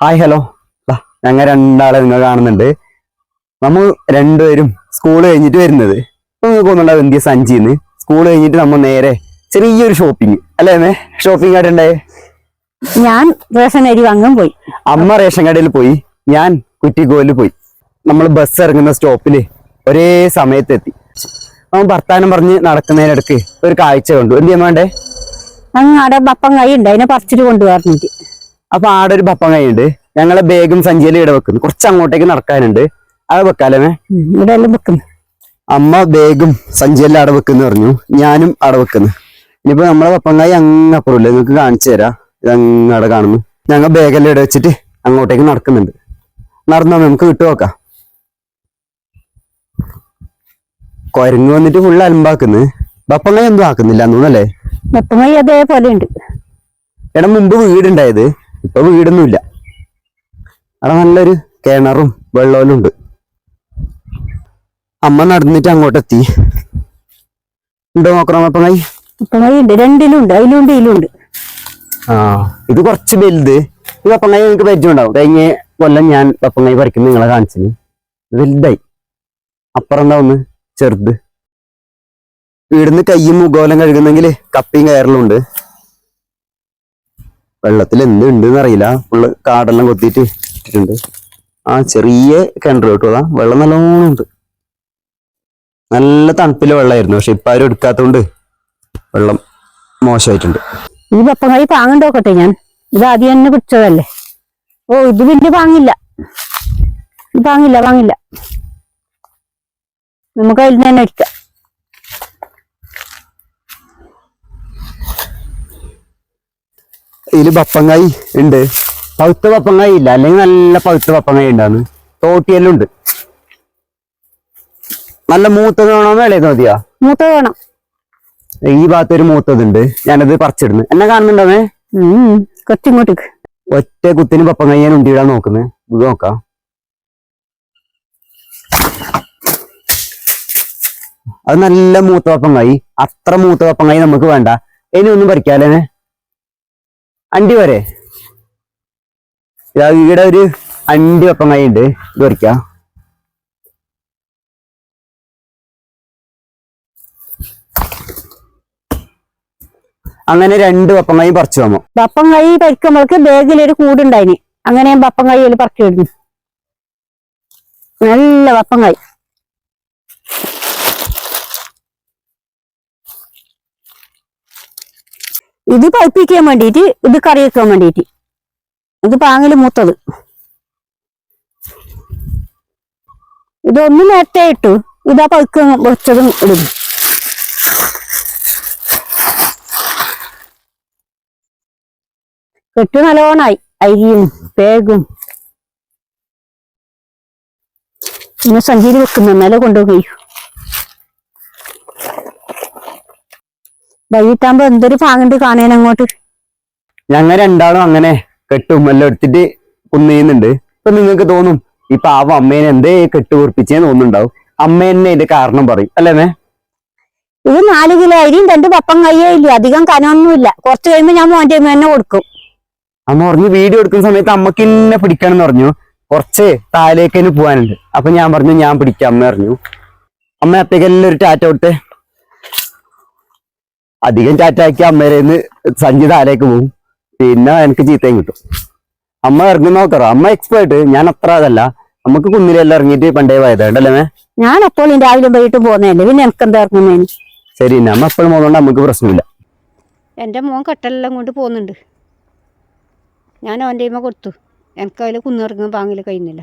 Hi hello ഞങ്ങൾ രണ്ടാളെ നിങ്ങൾ കാണുന്നുണ്ട്. നമ്മൾ രണ്ടുപേരും സ്കൂൾ കഴിഞ്ഞിട്ട് വരുന്നത്. നിങ്ങൾക്ക് ഒന്നുണ്ടാവും എന്തിയ സഞ്ചിന്ന്? സ്കൂൾ കഴിഞ്ഞിട്ട് നമ്മൾ നേരെ ചെറിയൊരു ഷോപ്പിംഗ് അല്ലേ മേ ഷോപ്പിംഗ് ആയിട്ടുണ്ടായേ ഞാൻ റേഷൻ അരി വാങ്ങാൻ പോയി. അമ്മ റേഷൻ കടയിൽ പോയി. ഞാൻ കുറ്റിക്കോലിൽ പോയി. നമ്മൾ ബസ് ഇറങ്ങുന്ന സ്റ്റോപ്പിൽ ഒരേ സമയത്തെത്തി അവൻ ഭർത്താനം പറഞ്ഞ് നടക്കുന്നതിനിടക്ക് ഒരു കാഴ്ച കണ്ടു. എന്ത് ചെയ്യാൻ വേണ്ടേ? ഞങ്ങളുടെ ബപ്പം കൈ ഉണ്ട്. അതിനെ പറിച്ചിട്ട് കൊണ്ടുവന്നിട്ട് അപ്പൊ ആടെ ഒരു ബപ്പം കൈയുണ്ട് ഞങ്ങളെ ബേഗും സഞ്ചിയിൽ ഇട വെക്കുന്നു. കുറച്ച് അങ്ങോട്ടേക്ക് നടക്കാനുണ്ട്. അത് വെക്കാലേ ഇവിടെ എല്ലാം വെക്കുന്നു. അമ്മ ബേഗും സഞ്ചിയെല്ലാം അവിടെ വെക്കുന്നു പറഞ്ഞു. ഞാനും അവിടെ വെക്കുന്നു. ഇനിയിപ്പോ നമ്മളെ പപ്പങ്കായി അങ്ങ് അപ്പുറമില്ല നിങ്ങൾക്ക് കാണിച്ചു തരാം. ഇത് അങ്ങടെ അവിടെ കാണുന്നു. ഞങ്ങൾ ബാഗെല്ലാം ഇട വെച്ചിട്ട് അങ്ങോട്ടേക്ക് നടക്കുന്നുണ്ട്. നടന്നോ നമുക്ക് വിട്ടു നോക്കാം. കൊരങ്ങ് വന്നിട്ട് ഫുള്ള് അലമ്പാക്കുന്നു. ബപ്പങ്ങായി ഒന്നും ആക്കുന്നില്ല തോന്നല്ലേ ബപ്പങ്ങായി അതേപോലെ ഉണ്ട്. എടാ മുമ്പ് വീടുണ്ടായത്. ഇപ്പൊ വീടൊന്നുമില്ല. അവിടെ നല്ലൊരു കിണറും വെള്ളവും ഉണ്ട്. അമ്മ നടന്നിട്ട് അങ്ങോട്ടെത്തി. ഉണ്ടോ നോക്കണം കൈ? ഉണ്ട്. രണ്ടിലും ഉണ്ട്. അതിലും ഉണ്ട് ആ ഇത് കുറച്ച് വലുത്. ഈ പപ്പങ്ങായി നിങ്ങൾക്ക് പരിചയമുണ്ടാവും. കഴിഞ്ഞ കൊല്ലം ഞാൻ പപ്പങ്ങായി പറിക്കുന്ന നിങ്ങളെ കാണിച്ചിന് വലുതായി. അപ്പുറം ഉണ്ടാവുന്നു ചെറുത്. വീടിന്ന് കയ്യും മുഖോലം കഴുകുന്നെങ്കിൽ കപ്പിയും കയറലും ഉണ്ട്. വെള്ളത്തിൽ എന്ത് എന്നറിയില്ല ഫുള്ള് കാടെല്ലാം കൊത്തിയിട്ട് ഇട്ടിട്ടുണ്ട്. ആ ചെറിയ കിണർ കേട്ടോ. അതാ വെള്ളം നല്ലോണം ഉണ്ട്. നല്ല തണുപ്പിലെ വെള്ളമായിരുന്നു. പക്ഷെ ഇപ്പൊ ആരും എടുക്കാത്തോണ്ട് വെള്ളം മോശമായിട്ടുണ്ട്. ഈ ബപ്പം താങ്ങണ്ട നോക്കട്ടെ ഞാൻ. ഇത് ആദ്യം തന്നെ പിടിച്ചതല്ലേ? ഓ ഇത് പിന്നെ വാങ്ങില്ല വാങ്ങില്ല പാങ്ങില്ല നമുക്ക് അതിൽ തന്നെ അടിക്കാം. ഇതിൽ പപ്പങ്ങായി ഉണ്ട്. പഴുത്ത പപ്പങ്ങായി ഇല്ല. അല്ലെങ്കിൽ നല്ല പഴുത്ത പപ്പങ്ങായി ഉണ്ടാന്ന്. തോട്ടിയെല്ലാം ഉണ്ട്. നല്ല മൂത്തത് വേണോ വേളയത് മതിയാ? മൂത്ത വേണം. ഈ ഭാഗത്ത് ഒരു മൂത്തതുണ്ട്. ഞാനത് പറിച്ചിടുന്നു. എന്നെ കാണുന്നുണ്ടോന്നേ? കൊച്ചിങ്ങോട്ടേക്ക് ഒറ്റ കുത്തിന് പപ്പങ്ങായി ഞാൻ ഉണ്ടിയിടാൻ നോക്കുന്നത് ഇത് നോക്കാം. അത് നല്ല മൂത്ത പപ്പങ്ങായി. അത്ര മൂത്ത പപ്പങ്ങായി നമുക്ക് വേണ്ട. ഇനി ഒന്നും പറിക്കാലേ അണ്ടി വരെ. ഇതാ ഇവിടെ ഒരു അണ്ടി പപ്പങ്ങായി ഉണ്ട് ഇത് വരയ്ക്ക. അങ്ങനെ രണ്ട് പപ്പങ്ങായി പറിച്ചു വന്നു വപ്പങ്ങായി കൈ ബാഗിൽ ഒരു കൂടുണ്ടായിന്. അങ്ങനെ വപ്പങ്ങായി അതിൽ ഇടുന്നു നല്ല ബപ്പം കൈ ഇത് പഴുപ്പിക്കാൻ വേണ്ടിയിട്ട് ഇത് കറി വെക്കാൻ വേണ്ടിയിട്ട് ഇത് പാങ്ങൽ മൂത്തത്. ഇതൊന്ന് നേരത്തെ ഇട്ടു. ഇതാ പഴുക്ക വെച്ചതും ഇടും കെട്ട് നല്ലോണായി. അരിയും പേഗും. പിന്നെ സഞ്ചിയിൽ വെക്കുന്നു നില കൊണ്ടുപോയി. വൈകിട്ടാകുമ്പോ എന്തൊരു പാങ്ങുണ്ട് കാണാൻ അങ്ങോട്ട്? ഞങ്ങൾ രണ്ടാളും അങ്ങനെ കെട്ടും എല്ലാം എടുത്തിട്ട് കുന്നിയുന്നുണ്ട് ഇപ്പൊ നിങ്ങൾക്ക് തോന്നും ഈ പാവം അമ്മേനെ എന്തേ കെട്ട് കുറിപ്പിച്ചേ തോന്നുന്നുണ്ടാവും. അമ്മ തന്നെ ഇതിന്റെ കാരണം പറയും അല്ലേ മേ ഇത് നാല് കിലോ അരിയും രണ്ട് പപ്പം കയ്യേ ഇല്ല അധികം കനമൊന്നുമില്ല. കുറച്ച് കഴിയുമ്പോ ഞാൻ മോന്റെ അമ്മ തന്നെ കൊടുക്കും. അമ്മ പറഞ്ഞു വീഡിയോ എടുക്കുന്ന സമയത്ത് അമ്മയ്ക്ക് എന്നെ പിടിക്കണം എന്ന് പറഞ്ഞു. കുറച്ച് താഴേക്കന് പോവാനുണ്ട് അപ്പൊ ഞാൻ പറഞ്ഞു ഞാൻ പിടിക്കാം അമ്മ പറഞ്ഞു. അമ്മ അത്തേക്കെല്ലാം ഒരു ടാറ്റ കൊടുത്തേ. അധികം ചാറ്റാക്കി അമ്മേരേന്ന് സഞ്ചി താഴേക്ക് പോകും പിന്നെ എനിക്ക് ചീത്തയും കിട്ടും. അമ്മ ഇറങ്ങി നോക്കറോ അമ്മ എക്സ്പേർട്ട് ഞാൻ അത്ര അതല്ല. നമുക്ക് കുന്നിലെല്ലാം ഇറങ്ങിയിട്ട് പണ്ടേ പോയതാണ്ടല്ലേ ഞാൻ അപ്പോൾ രാവിലെ പോയിട്ട് പോകുന്നതല്ലേ. പിന്നെ എനിക്ക് എന്താ ഇറങ്ങുന്നതിന് ശരി നമ്മ എപ്പോഴും പോകുന്നോണ്ട് നമുക്ക് പ്രശ്നമില്ല. എന്റെ മോൻ കട്ടലെല്ലാം കൊണ്ട് പോകുന്നുണ്ട്. ഞാൻ അവന്റെ കൊടുത്തു. എനിക്ക് അതിൽ കുന്നിറങ്ങാൻ പാങ്ങിൽ കഴിയുന്നില്ല